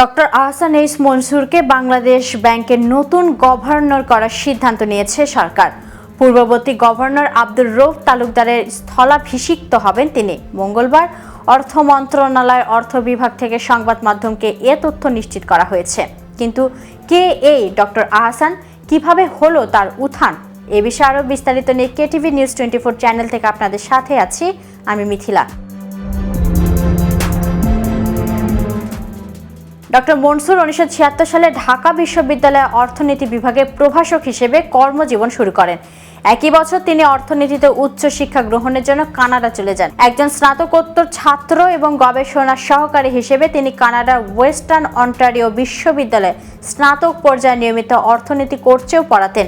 Doctor Ahsan H মনসুরকে বাংলাদেশ ব্যাংকের নতুন গভর্নর করার সিদ্ধান্ত নিয়েছে সরকার। পূর্ববর্তী গভর্নর আব্দুর রৌফ তালুকদারের স্থলাভিষিক্ত হবেন তিনি। মঙ্গলবার অর্থ মন্ত্রণালয়ের অর্থ বিভাগ থেকে সংবাদ মাধ্যমকে এ তথ্য নিশ্চিত করা হয়েছে। কিন্তু কে এই ডক্টর আহসান? কীভাবে হলো তার উত্থান? এ বিষয়ে আরও বিস্তারিত নিয়ে KTV news twenty four channel থেকে আপনাদের সাথে আছি আমি মিথিলা। ডক্টর মনসুর উনিশশো ছিয়াত্তর সালে ঢাকা বিশ্ববিদ্যালয়ে অর্থনীতি বিভাগে প্রভাষক হিসেবে কর্মজীবন শুরু করেন। একই বছর তিনি অর্থনীতিতে উচ্চ শিক্ষা গ্রহণের জন্য কানাডা চলে যান। একজন স্নাতকোত্তর ছাত্র এবং গবেষণা সহকারী হিসেবে তিনি কানাডার ওয়েস্টার্ন অন্টারিও বিশ্ববিদ্যালয়ে স্নাতক পর্যায়ে নিয়মিত অর্থনীতি কোর্সেও পড়াতেন।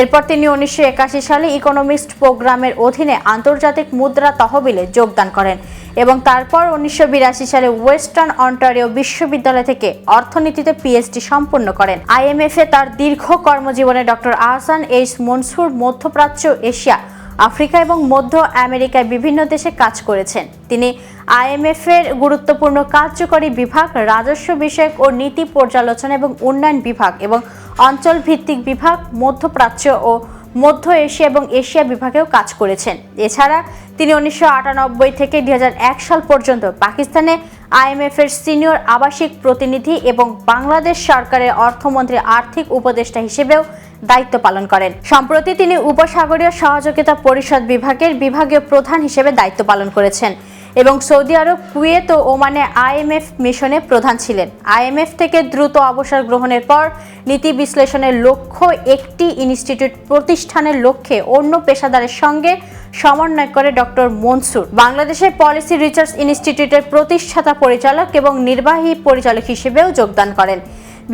এরপর তিনি উনিশশো একাশি সালে ইকোনমিস্ট প্রোগ্রামের অধীনে আন্তর্জাতিক মুদ্রা তহবিলে যোগদান করেন। এবং তারপর উনিশশো বিরাশি সালে ওয়েস্টার্ন অন্টারিও বিশ্ববিদ্যালয় থেকে অর্থনীতিতে পিএইচডি সম্পন্ন করেন। আইএমএফ এ তার দীর্ঘ কর্মজীবনে ডক্টর আহসান এইস মনসুর মধ্যপ্রাচ্য এশিয়া, আফ্রিকা এবং মধ্য আমেরিকায় বিভিন্ন দেশে কাজ করেছেন। তিনি আইএমএফ এর গুরুত্বপূর্ণ কার্যকরী বিভাগ, রাজস্ব বিষয়ক ও নীতি পর্যালোচনা এবং উন্নয়ন বিভাগ এবং অঞ্চল ভিত্তিক বিভাগ, মধ্যপ্রাচ্য ও মধ্য এশিয়া এবং এশিয়া বিভাগেও কাজ করেছেন। এছাড়া তিনি উনিশশো আটানব্বই থেকে দু হাজার এক সাল পর্যন্ত পাকিস্তানে আইএমএফ এর সিনিয়র আবাসিক প্রতিনিধি এবং বাংলাদেশ সরকারের অর্থমন্ত্রী আর্থিক উপদেষ্টা হিসেবেও দায়িত্ব পালন করেন। সম্প্রতি তিনি উপসাগরীয় সহযোগিতা পরিষদ বিভাগের বিভাগীয় প্রধান হিসেবে দায়িত্ব পালন করেছেন। এবং সৌদি আরব, কুয়েত ও ওমানে আইএমএফ মিশনে প্রধান ছিলেন। আইএমএফ থেকে দ্রুত অবসর গ্রহণের পর নীতি বিশ্লেষণের লক্ষ্য একটি ইনস্টিটিউট প্রতিষ্ঠানের লক্ষ্যে অন্য পেশাদারের সঙ্গে সমন্বয় করে ডক্টর মনসুর। বাংলাদেশের পলিসি রিসার্চ ইনস্টিটিউটের প্রতিষ্ঠাতা পরিচালক এবং নির্বাহী পরিচালক হিসেবেও যোগদান করেন।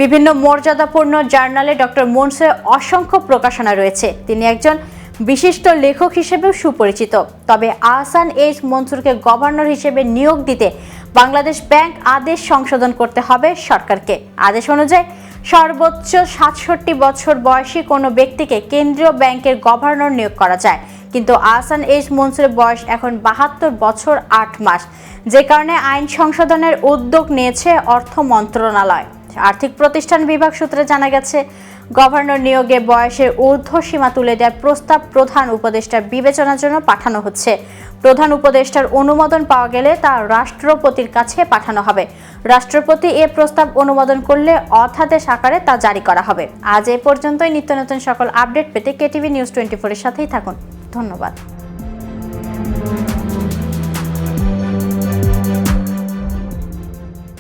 বিভিন্ন মর্যাদাপূর্ণ জার্নালে ডক্টর মনসুরের অসংখ্য প্রকাশনা রয়েছে। তিনি একজন বিশিষ্ট লেখক হিসেবেও সুপরিচিত। তবে আহসান এইচ মনসুরকে গভর্নর হিসেবে নিয়োগ দিতে বাংলাদেশ ব্যাংক আদেশ সংশোধন করতে হবে সরকারকে। আদেশ অনুযায়ী, সর্বোচ্চ সাতষট্টি বছর বয়সী কোনো ব্যক্তিকে কেন্দ্রীয় ব্যাংকের গভর্নর নিয়োগ করা যায়। কিন্তু আহসান এইচ মনসুরের বয়স এখন বাহাত্তর বছর আট মাস। যে কারণে আইন সংশোধনের উদ্যোগ নিয়েছে অর্থ মন্ত্রণালয়। আর্থিক প্রতিষ্ঠান বিভাগ সূত্রে জানা গেছে গভর্নর নিয়োগে বয়সের ঊর্ধ্বসীমা তুলে দেওয়ার প্রস্তাব প্রধান উপদেষ্টার বিবেচনার জন্য পাঠানো হচ্ছে। প্রধান উপদেষ্টার অনুমোদন পাওয়া গেলে তা রাষ্ট্রপতির কাছে পাঠানো হবে। রাষ্ট্রপতি এ প্রস্তাব অনুমোদন করলে অধ্যাদেশ আকারে তা জারি করা হবে। আজ এ পর্যন্তই। নিত্য নতুন সকল আপডেট পেতে কেটিভি নিউজ টোয়েন্টি ফোরের সাথেই থাকুন। ধন্যবাদ।